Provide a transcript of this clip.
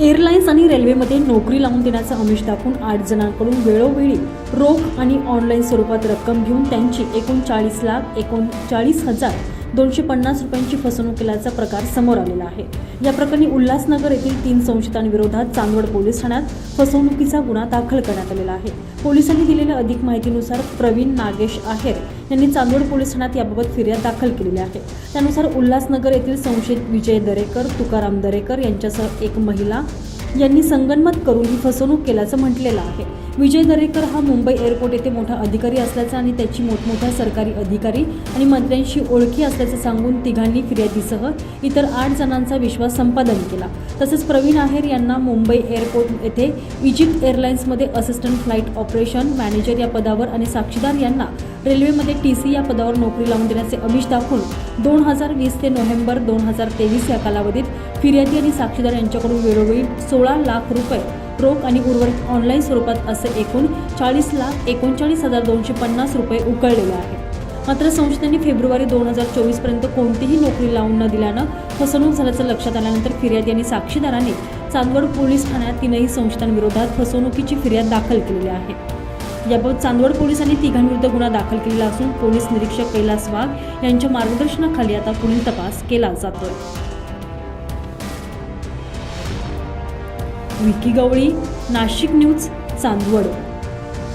Airlines आणि रेल्वेमध्ये नोकरी लावून देण्याचं आमिष दाखवून आठ जणांकडून वेळोवेळी रोख आणि ऑनलाईन स्वरूपात रक्कम घेऊन त्यांची एकोणचाळीस लाख एकोणचाळीस हजार दोनशे पन्नास रुपयांची फसवणूक केल्याचा प्रकार समोर आलेला आहे. या प्रकरणी उल्हासनगर येथील तीन संशयितांविरोधात चांदवड पोलीस ठाण्यात फसवणुकीचा गुन्हा दाखल करण्यात आलेला आहे. पोलिसांनी दिलेल्या अधिक माहितीनुसार प्रवीण नागेश आहेर यांनी चांदवड पोलीस ठाण्यात याबाबत फिर्याद दाखल केलेली आहे. त्यानुसार उल्हासनगर येथील संशयित विजय दरेकर तुकाराम दरेकर यांच्यासह एक महिला यांनी संगनमत करून ही फसवणूक केल्याचं म्हटलेलं आहे. विजय दरेकर हा मुंबई एअरपोर्ट येथे मोठा अधिकारी असल्याचा आणि त्याची मोठमोठ्या सरकारी अधिकारी आणि मंत्र्यांशी ओळखी असल्याचं सांगून तिघांनी फिर्यादीसह इतर आठ जणांचा विश्वास संपादन केला. तसंच प्रवीण आहेर यांना मुंबई एअरपोर्ट येथे इजिप्त एअरलाइन्समध्ये असिस्टंट फ्लाईट ऑपरेशन मॅनेजर या पदावर आणि साक्षीदार यांना रेल्वेमध्ये टी सी या पदावर नोकरी लावून देण्याचे अमिष दाखवून दोन हजार वीस ते नोव्हेंबर दोन हजार तेवीस या कालावधीत फिर्यादी आणि साक्षीदार यांच्याकडून वेळोवेळी सोळा लाख रुपये रोख आणि उर्वरित ऑनलाईन स्वरूपात असे एकूण चाळीस लाख एकोणचाळीस हजार दोनशे पन्नास रुपये उकळलेले आहे मात्र संस्थेने फेब्रुवारी दोन हजार चोवीसपर्यंत कोणतीही नोकरी लावून न दिल्यानं फसवणूक झाल्याचं लक्षात आल्यानंतर फिर्यादी आणि साक्षीदाराने चांदवड पोलीस ठाण्यात तीनही संस्थांविरोधात फसवणुकीची फिर्याद दाखल केलेली आहे. याबाबत चांदवड पोलिसांनी तिघांविरुद्ध गुन्हा दाखल केलेला असून पोलीस निरीक्षक कैलास वाघ यांच्या मार्गदर्शनाखाली आता पुढील तपास केला जातोय. विकी गवळी नाशिक न्यूज चांदवड.